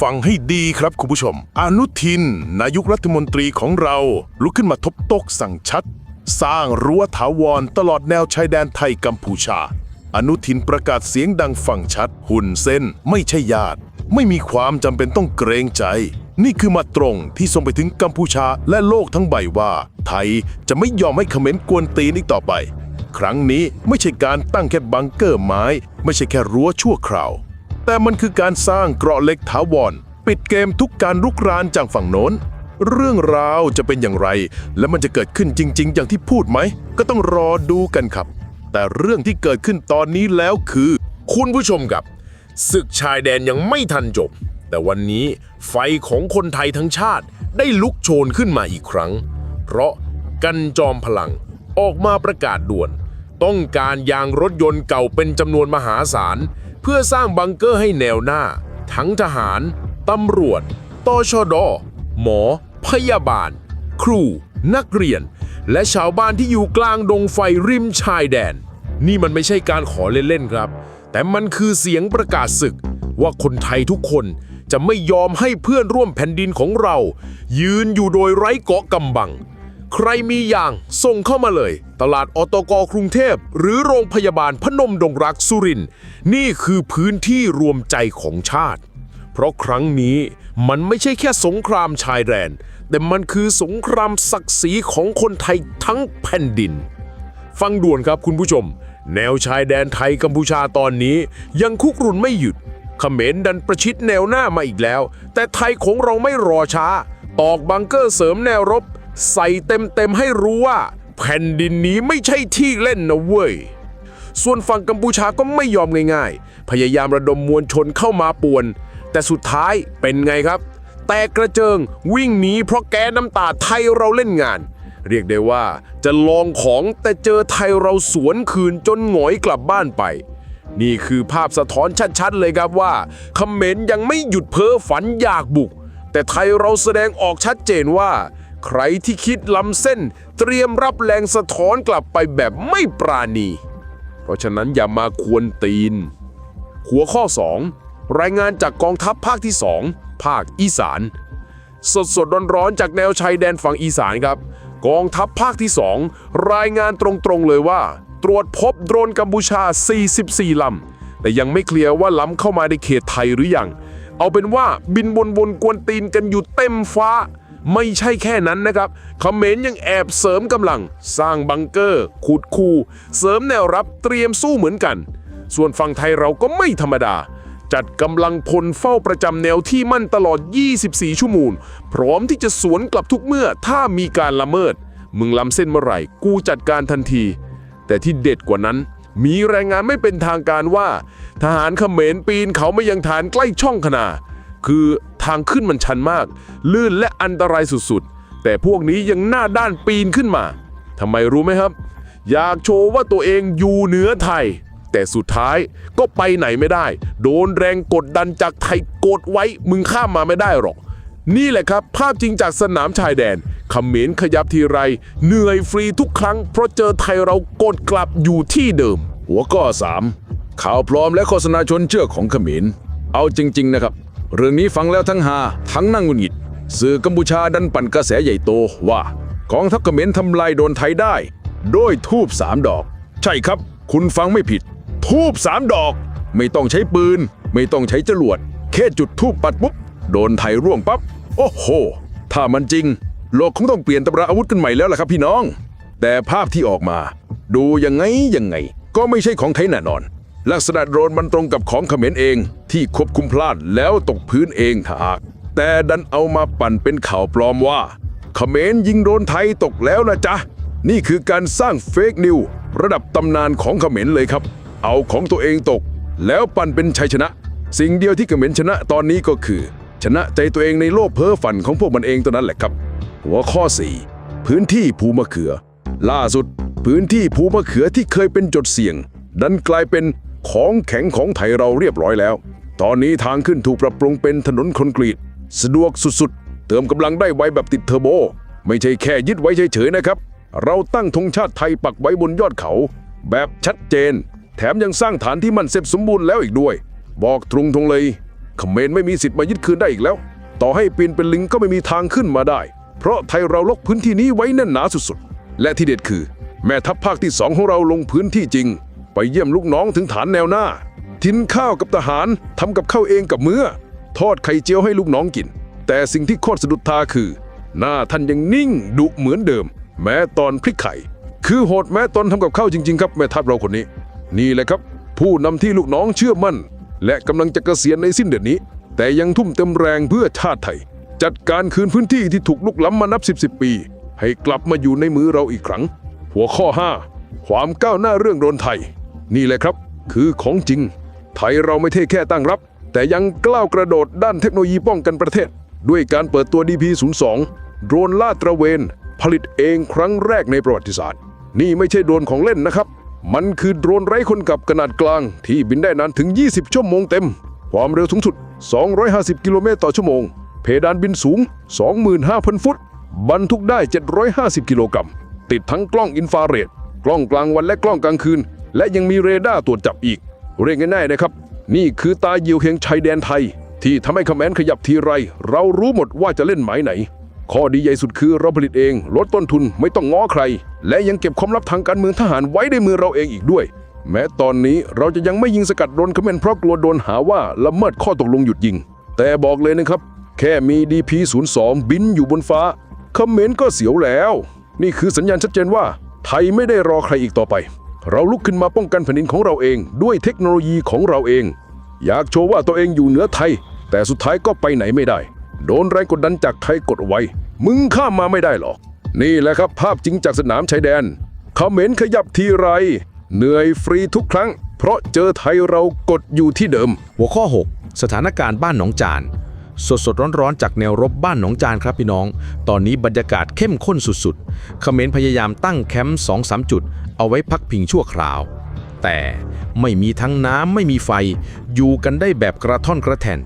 ฟังให้ดีครับคุณผู้ชม อนุทิน นายกรัฐมนตรีของเรา ลุกขึ้นมาทบต๊ะสั่งชัด สร้างรั้วถาวรตลอดแนวชายแดนไทยกัมพูชา อนุทินประกาศเสียงดังฟังชัด หุ่นเส้นไม่ใช่ญาติ ไม่มีความจำเป็นต้องเกรงใจ นี่คือมาตรงที่ส่งไปถึงกัมพูชาและโลกทั้งใบว่า ไทยจะไม่ยอมให้เขมรกวนตีนอีกต่อไป ครั้งนี้ไม่ใช่การตั้งแค่บังเกอร์ไม้ ไม่ใช่แค่รั้วชั่วคราว แต่มันคือการสร้างเกราะเล็กถาวร ปิดเกมทุกการรุกรานจากฝั่งโน้น เรื่องราวจะเป็นอย่างไร และมันจะเกิดขึ้นจริง ๆ อย่างที่พูดไหม ก็ต้องรอดูกันครับ แต่เรื่องที่เกิดขึ้นตอนนี้แล้วคือ คุณผู้ชมครับศึกชายแดนยังไม่ทันจบ แต่วันนี้ไฟของคนไทยทั้งชาติได้ลุกโชนขึ้นมาอีกครั้ง เพราะกันจอมพลังออกมาประกาศด่วน ต้องการยางรถยนต์เก่าเป็นจำนวนมหาศาล พื่อสร้างบังเกอร์ให้แนวหน้า ทั้งทหาร ตำรวจ ตชด หมอ พยาบาล ครู นักเรียน และชาวบ้านที่อยู่กลางดงไฟริมชายแดน นี่มันไม่ใช่การขอเล่นๆครับ แต่มันคือเสียงประกาศศึก ว่าคนไทยทุกคนจะไม่ยอมให้เพื่อนร่วมแผ่นดินของเรา ยืนอยู่โดยไร้เกาะกำบัง ใครมีอย่างส่งเข้ามาเลย ตลาดอตกกรุงเทพ หรือโรงพยาบาลพนมดงรักสุรินนี่คือพื้นที่รวมใจของชาติ เพราะครั้งนี้มันไม่ใช่แค่สงครามชายแดน แต่มันคือสงครามศักดิ์ศรีของคนไทยทั้งแผ่นดิน ฟังด่วนครับคุณผู้ชม แนวชายแดนไทยกัมพูชาตอนนี้ ยังคุกรุนไม่หยุดเขมรดันประชิดแนวหน้ามาอีกแล้ว แต่ไทยของเราไม่รอช้า ตอกบังเกอร์เสริมแนวรบ ใส่เต็มๆให้รู้ว่า แผ่นดินนี้ไม่ใช่ที่เล่นนะเว้ย ส่วนฝั่งกัมพูชาก็ไม่ยอมง่ายๆ พยายามระดมมวลชนเข้ามาป่วน แต่สุดท้ายเป็นไงครับ แตกกระเจิงวิ่งหนีเพราะแก๊สน้ำตาไทยเราเล่นงาน เรียกได้ว่าจะลองของแต่เจอไทยเราสวนคืนจนหงอยกลับบ้านไปนี่คือภาพสะท้อนชัดๆเลยครับว่าเขมรยังไม่หยุดเพ้อฝันอยากบุก แต่ไทยเราแสดงออกชัดเจนว่า ใครที่คิดล้ำเส้น เตรียมรับแรงสะท้อนกลับไปแบบไม่ปราณี เพราะฉะนั้นอย่ามาควนตีน หัวข้อ 2 รายงานจากกองทัพภาคที่ 2 ภาคอีสาน สดสดร้อนร้อนๆจากแนวชายแดนฝั่งอีสานครับ กองทัพภาคที่ 2 รายงานตรงๆเลยว่า ตรวจพบโดรนกัมพูชา 44 ลำ แต่ยังไม่เคลียร์ว่าล้ำเข้ามาในเขตไทยหรือยัง เอาเป็นว่าบินบนๆกวนตีนกันอยู่เต็มฟ้า ไม่ใช่แค่นั้นนะครับเขมรยังแอบเสริมกำลัง สร้างบังเกอร์ ขุดคู เสริมแนวรับเตรียมสู้เหมือนกัน ส่วนฝั่งไทยเราก็ไม่ธรรมดา จัดกำลังพลเฝ้าประจำแนวที่มั่นตลอด 24 ชั่วโมง พร้อมที่จะสวนกลับทุกเมื่อถ้ามีการละเมิด มึงล้ำเส้นเมื่อไหร่ กูจัดการทันที แต่ที่เด็ดกว่านั้นมีรายงานไม่เป็นทางการว่า ทหารเขมรปีนเขาไม่ยังฐานใกล้ช่องขนา คือ ทางขึ้นมันชันมาก ลื่นและอันตรายสุดๆ แต่พวกนี้ยังหน้าด้านปีนขึ้นมาทำไมรู้ไหมครับ อยากโชว์ว่าตัวเองอยู่เหนือไทย แต่สุดท้ายก็ไปไหนไม่ได้ โดนแรงกดดันจากไทยกดไว้มึงข้ามมาไม่ได้หรอก นี่แหละครับ ภาพจริงจากสนามชายแดนเขมรขยับทีไรเหนื่อยฟรีทุกครั้ง เพราะเจอไทยเรากดกลับอยู่ที่เดิม หัวข้อ 3 ข่าวปลอมและโฆษณาชวนเชื่อของเขมรเอาจริง ๆ นะครับ เรื่องนี้ฟังแล้วทั้งหาทั้งนั่งงุดหงิด สื่อกัมพูชาดันปั่นกระแสใหญ่โตว่ากองทัพเขมรทำลายโดนไทยได้โดยทูบสามดอก ใช่ครับ คุณฟังไม่ผิด ทูบสามดอก ไม่ต้องใช้ปืน ไม่ต้องใช้จรวด แค่จุดทูบปัดปุ๊บ โดนไทยร่วงปั๊บโอ้โห ถ้ามันจริง โลกคงต้องเปลี่ยนตำราอาวุธกันใหม่แล้วล่ะครับพี่น้อง แต่ภาพที่ออกมา ดูยังไงยังไง ก็ไม่ใช่ของไทยแน่นอน ลักษณะโดรนมันตรงกับของเขมรเองที่ควบคุมพลาดแล้วตกพื้นเองถากแต่ดันเอามาปั่นเป็นข่าวปลอมว่าเขมรยิงโดรนไทยตกแล้วนะจ๊ะ นี่คือการสร้างเฟกนิวระดับตำนานของเขมรเลยครับ เอาของตัวเองตก แล้วปั่นเป็นชัยชนะ สิ่งเดียวที่เขมรชนะตอนนี้ก็คือ ชนะใจตัวเองในโลกเพ้อฝันของพวกมันเองตัวนั้นแหละครับ หัวข้อ 4 พื้นที่ภูมะเขือ ล่าสุด พื้นที่ภูมะเขือที่เคยเป็นจุดเสี่ยง ดันกลายเป็น ของแข็งของไทยเราเรียบร้อยแล้ว ตอนนี้ทางขึ้นถูกปรับปรุงเป็นถนนคอนกรีต สะดวกสุดๆ เติมกำลังได้ไวแบบติดเทอร์โบ ไม่ใช่แค่ยึดไว้เฉยๆนะครับ เราตั้งธงชาติไทยปักไว้บนยอดเขา แบบชัดเจน แถมยังสร้างฐานที่มันเสร็จสมบูรณ์แล้วอีกด้วย บอกตรงๆเลยเขมรไม่มีสิทธิ์มายึดคืนได้อีกแล้ว ต่อให้ปีนเป็นลิงก็ไม่มีทางขึ้นมาได้ เพราะไทยเราล็อกพื้นที่นี้ไว้แน่นหนาสุดๆ และที่เด็ดคือ แม่ทัพภาคที่สองของเราลงพื้นที่จริง ไปเยี่ยมลูกน้องถึงฐานแนวหน้า ทินข้าวกับทหารทำกับข้าวเองกับมือทอดไข่เจียวให้ลูกน้องกิน แต่สิ่งที่โคตรสะดุดตาคือ หน้าท่านยังนิ่งดุเหมือนเดิม แม้ตอนพลิกไข่ คือโหดแม้ตอนทำกับข้าวจริง ๆ ครับแม่ทัพเราคนนี้ นี่แหละครับ ผู้นำที่ลูกน้องเชื่อมั่น และกำลังจะเกษียณในสิ้นเดือนนี้ แต่ยังทุ่มเต็มแรงเพื่อชาติไทย จัดการคืนพื้นที่ที่ถูกลุกล้ำมานับ10บสปี ให้กลับมาอยู่ในมือเราอีกครั้ง หัวข้อ 5 ความก้าวหน้าเรื่องโดนไทย นี่แหละครับ คือของจริง ไทยเราไม่เท่แค่ตั้งรับ แต่ยังกล้าวกระโดดด้านเทคโนโลยีป้องกันประเทศ ด้วยการเปิดตัว DP02 โดรนลาดตระเวน ผลิตเองครั้งแรกในประวัติศาสตร์ นี่ไม่ใช่โดรนของเล่นนะครับ มันคือโดรนไร้คนขับขนาดกลาง ที่บินได้นานถึง 20 ชั่วโมงเต็ม ความเร็วสูงสุด 250 กิโลเมตรต่อชั่วโมง เพดานบินสูง 25,000 ฟุต บรรทุกได้ 750 กิโลกรัมติดทั้งกล้องอินฟราเรด กล้องกลางวันและกล้องกลางคืน และยังมีเรดาร์ตรวจจับอีก เรียกง่ายๆนะครับ นี่คือตาเยี่ยวเฮียงชายแดนไทย ที่ทำให้คอมแมนขยับทีไร เรารู้หมดว่าจะเล่นหมายไหน ข้อดีใหญ่สุดคือเราผลิตเอง ลดต้นทุนไม่ต้องง้อใคร และยังเก็บความลับทางการเมืองทหารไว้ในมือเราเองอีกด้วย แม้ตอนนี้เราจะยังไม่ยิงสกัดโดนคอมเมนเพราะกลัวโดนหาว่าละเมิดข้อตกลงหยุดยิง แต่บอกเลยนะครับ แค่มี DP02 บินอยู่บนฟ้าคอมเมนก็เสียวแล้ว นี่คือสัญญาณชัดเจนว่า ไทยไม่ได้รอใครอีกต่อไป เราลุกขึ้นมาป้องกันแผ่นดินของเราเองด้วยเทคโนโลยีของเราเอง อยากโชว์ว่าตัวเองอยู่เหนือไทย แต่สุดท้ายก็ไปไหนไม่ได้ โดนแรงกดดันจากไทยกดไว้ มึงข้ามมาไม่ได้หรอก นี่แหละครับภาพจริงจากสนามชายแดนเขมรขยับทีไร เหนื่อยฟรีทุกครั้ง เพราะเจอไทยเรากดอยู่ที่เดิม หัวข้อ 6 สถานการณ์บ้านหนองจานสดสดร้อนๆ จากแนวรบบ้านหนองจานครับพี่น้อง ตอนนี้บรรยากาศเข้มข้นสุดๆ เขมรพยายามตั้งแคมป์2-3จุด เอาไว้พักพิงชั่วคราว แต่ไม่มีทั้งน้ำไม่มีไฟ อยู่กันได้แบบกระท่อนกระแท่น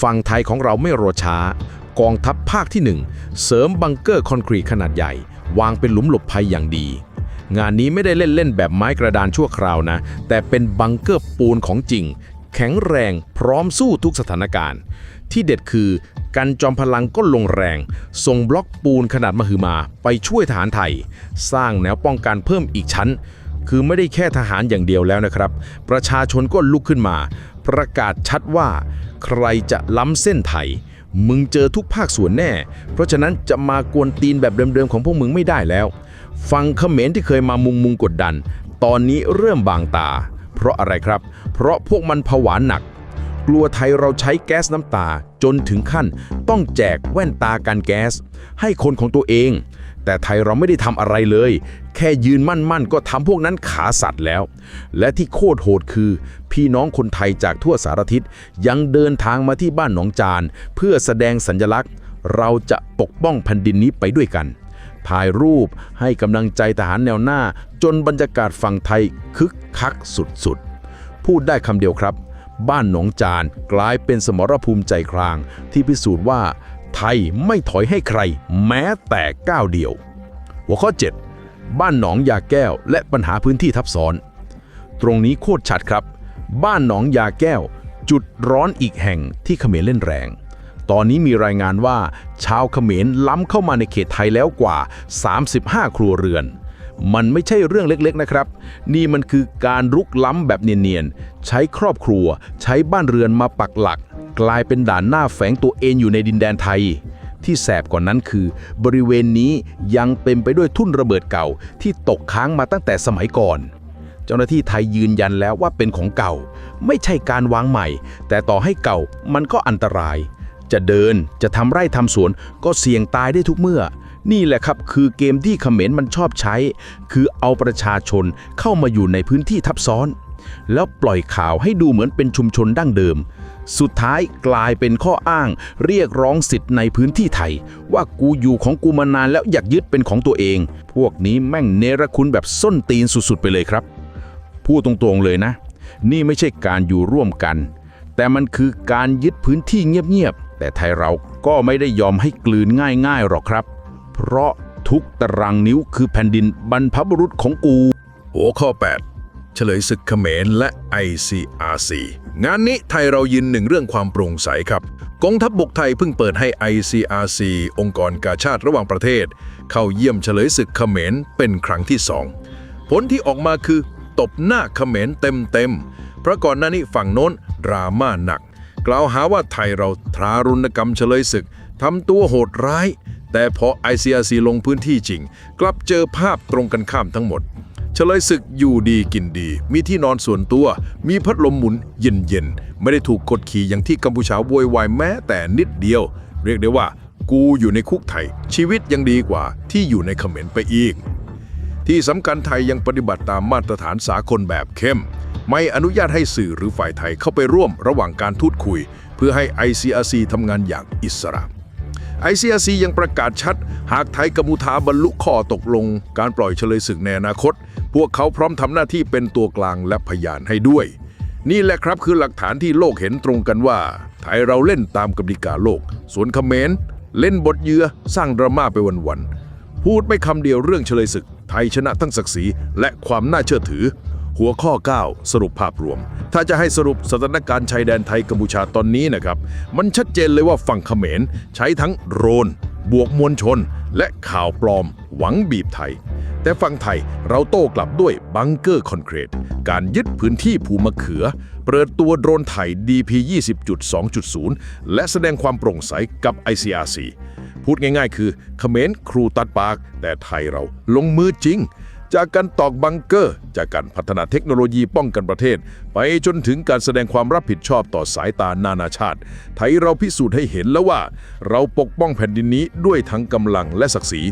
ฝั่งไทยของเราไม่รอช้า กองทัพภาคที่1เสริมบังเกอร์คอนกรีตขนาดใหญ่ วางเป็นหลุมหลบภัยอย่างดี งานนี้ไม่ได้เล่นๆแบบไม้กระดานชั่วคราวนะ แต่เป็นบังเกอร์ปูนของจริง แข็งแรงพร้อมสู้ทุกสถานการณ์ ที่เด็ดคือ กันจอมพลังก็ลงแรง ส่งบล็อกปูนขนาดมหึมาไปช่วยทหารไทย สร้างแนวป้องกันเพิ่มอีกชั้น คือไม่ได้แค่ทหารอย่างเดียวแล้วนะครับ ประชาชนก็ลุกขึ้นมา ประกาศชัดว่า ใครจะล้ำเส้นไทย มึงเจอทุกภาคส่วนแน่ เพราะฉะนั้นจะมากวนตีนแบบเดิมๆของพวกมึงไม่ได้แล้วฟังเขมรที่เคยมามุงมุงกดดัน ตอนนี้เริ่มบางตา เพราะอะไรครับ เพราะพวกมันผวาหนัก กลัวไทยเราใช้แก๊สน้ำตาจนถึงขั้นต้องแจกแว่นตากันแก๊ส ให้คนของตัวเอง แต่ไทยเราไม่ได้ทำอะไรเลย แค่ยืนมั่นๆ ก็ทำพวกนั้นขาสัตว์แล้ว และที่โคตรโหดคือ พี่น้องคนไทยจากทั่วสารทิศยังเดินทางมาที่บ้านหนองจาน เพื่อแสดงสัญลักษณ์ เราจะปกป้องแผ่นดินนี้ไปด้วยกันถ่ายรูปให้กำลังใจทหารแนวหน้า จนบรรยากาศฝั่งไทยคึกคักสุดๆ พูดได้คำเดียวครับ บ้านหนองจานกลายเป็นสมรภูมิใจคราง ที่พิสูจน์ว่า ไทยไม่ถอยให้ใคร แม้แต่ก้าวเดียว หัวข้อ 7 บ้านหนองยาแก้ว และปัญหาพื้นที่ทับซ้อน ตรงนี้โคตรชัดครับ บ้านหนองยาแก้ว จุดร้อนอีกแห่งที่เขมรเล่นแรง ตอนนี้มีรายงานว่า ชาวเขมรล้ำเข้ามาในเขตไทยแล้วกว่า 35 ครัวเรือน มันไม่ใช่เรื่องเล็กๆนะครับ นี่มันคือการรุกล้ำแบบเนียนๆ ใช้ครอบครัว ใช้บ้านเรือนมาปักหลัก กลายเป็นด่านหน้าแฝงตัวเองอยู่ในดินแดนไทย ที่แสบกว่านั้นคือ บริเวณนี้ยังเต็มไปด้วยทุ่นระเบิดเก่า ที่ตกค้างมาตั้งแต่สมัยก่อนเจ้าหน้าที่ไทยยืนยันแล้วว่าเป็นของเก่า ไม่ใช่การวางใหม่ แต่ต่อให้เก่ามันก็อันตราย จะเดินจะทำไร่ทำสวนก็เสี่ยงตายได้ทุกเมื่อ นี่แหละครับคือเกมที่เขมรมันชอบใช้ คือเอาประชาชนเข้ามาอยู่ในพื้นที่ทับซ้อน แล้วปล่อยข่าวให้ดูเหมือนเป็นชุมชนดั้งเดิม สุดท้ายกลายเป็นข้ออ้าง เรียกร้องสิทธิ์ในพื้นที่ไทย ว่ากูอยู่ของกูมานานแล้วอยากยึดเป็นของตัวเอง พวกนี้แม่งเนรคุณแบบส้นตีนสุดๆไปเลยครับ พูดตรงๆเลยนะ นี่ไม่ใช่การอยู่ร่วมกัน แต่มันคือการยึดพื้นที่เงียบๆแต่ไทยเราก็ไม่ได้ยอมให้กลืนง่ายๆหรอกครับ เพราะทุกตารางนิ้วคือแผ่นดินบรรพบุรุษของกู หัวข้อเฉลยศึกเขมรและ ICRC งานนี้ไทยเรายืนหนึ่งเรื่องความโปร่งใสครับ กองทัพบบกไทยเพิ่งเปิดให้ ICRC องค์กรกาชาติระหว่างประเทศ เข้าเยี่ยมเฉลยศึกเขมรเป็นครั้งที่สองผลที่ออกมาคือ ตบหน้าเขมรเต็มๆเพราะก่อนหน้านี้ฝั่งโน้นดราม่าหนัก กล่าวหาว่าไทยเราทารุณกรรมเฉลยศึกทำตัวโหดร้าย แต่พอ ICRC ลงพื้นที่จริง กลับเจอภาพตรงกันข้ามทั้งหมด เฉลยศึกอยู่ดีกินดี มีที่นอนส่วนตัว มีพัดลมหมุนเย็นๆ ไม่ได้ถูกกดขี่อย่างที่กัมพูชาโวยวายแม้แต่นิดเดียว เรียกได้ว่า กูอยู่ในคุกไทย ชีวิตยังดีกว่าที่อยู่ในเขมรไปอีก ที่สำคัญไทยยังปฏิบัติตามมาตรฐานสากลแบบเข้ม ไม่อนุญาตให้สื่อหรือฝ่ายไทยเข้าไปร่วมระหว่างการทูตคุย เพื่อให้ ICRC ทำงานอย่างอิสระ ICRC ยังประกาศชัด หากไทยกัมพูชาบรรลุข้อตกลง การปล่อยเฉลยศึกในอนาคต พวกเขาพร้อมทำหน้าที่เป็นตัวกลางและพยานให้ด้วย นี่แหละครับคือหลักฐานที่โลกเห็นตรงกันว่า ไทยเราเล่นตามกติกาโลกส่วนเขมรเล่นบทเยือสร้างดราม่าไปวันๆพูดไม่คำเดียวเรื่องเฉลยศึก ไทยชนะทั้งศักดิ์ศรีและความน่าเชื่อถือ หัวข้อ 9 สรุปภาพรวม ถ้าจะให้สรุปสถานการณ์ชายแดนไทยกัมพูชาตอนนี้นะครับ มันชัดเจนเลยว่าฝั่งเขมร ใช้ทั้งโดรน บวกมวลชน และข่าวปลอม หวังบีบไทย แต่ฝั่งไทยเราโต้กลับด้วยบังเกอร์คอนเครตการยึดพื้นที่ภูมะเขือ เปิดตัวโดรนไทย DP 20.2.0 และแสดงความโปร่งใสกับ ICRC พูดง่ายๆ คือเขมรครูตัดปาก แต่ไทยเราลงมือจริง จากการตอกบังเกอร์ จากการพัฒนาเทคโนโลยีป้องกันประเทศ ไปจนถึงการแสดงความรับผิดชอบต่อสายตานานาชาติ ไทยเราพิสูจน์ให้เห็นแล้วว่า เราปกป้องแผ่นดินนี้ด้วยทั้งกำลังและศักดิ์ศรี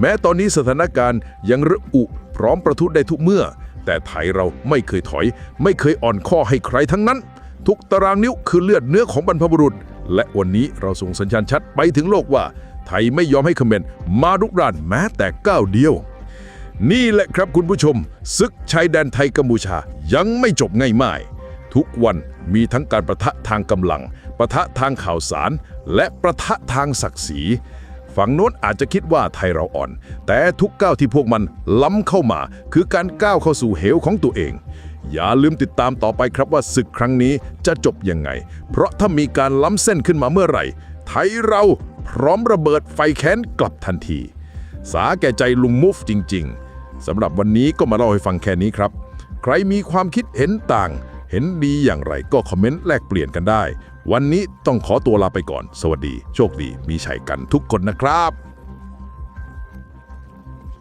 แม้ตอนนี้สถานการณ์ยังระอุพร้อมประทุได้ทุกเมื่อ แต่ไทยเราไม่เคยถอย ไม่เคยอ่อนข้อให้ใครทั้งนั้น ทุกตารางนิ้วคือเลือดเนื้อของบรรพบุรุษ และวันนี้เราส่งสัญญาณชัดไปถึงโลกว่า ไทยไม่ยอมให้เขมรมารุกรานแม้แต่ก้าวเดียว นี่แหละครับคุณผู้ชมศึกชายแดนไทยกัมพูชายังไม่จบง่ายม่ายทุกวันมีทั้งการประทะทางกำลัง ประทะทางข่าวสาร และประทะทางศักดิ์ศรีฝั่งโน้นอาจจะคิดว่าไทยเราอ่อน แต่ทุกก้าวที่พวกมันล้ำเข้ามา คือการก้าวเข้าสู่เหวของตัวเอง อย่าลืมติดตามต่อไปครับว่าศึกครั้งนี้จะจบยังไง เพราะถ้ามีการล้ำเส้นขึ้นมาเมื่อไหร่ ไทยเราพร้อมระเบิดไฟแค้นกลับทันที สาแก่ใจลุงมุฟจริง ๆ สำหรับวันนี้ก็มาเล่าให้ฟังแค่นี้ครับ ใครมีความคิดเห็นต่าง เห็นดีอย่างไรก็คอมเมนต์แลกเปลี่ยนกันได้ วันนี้ต้องขอตัวลาไปก่อน สวัสดี โชคดี มีชัยกันทุกคนนะครับ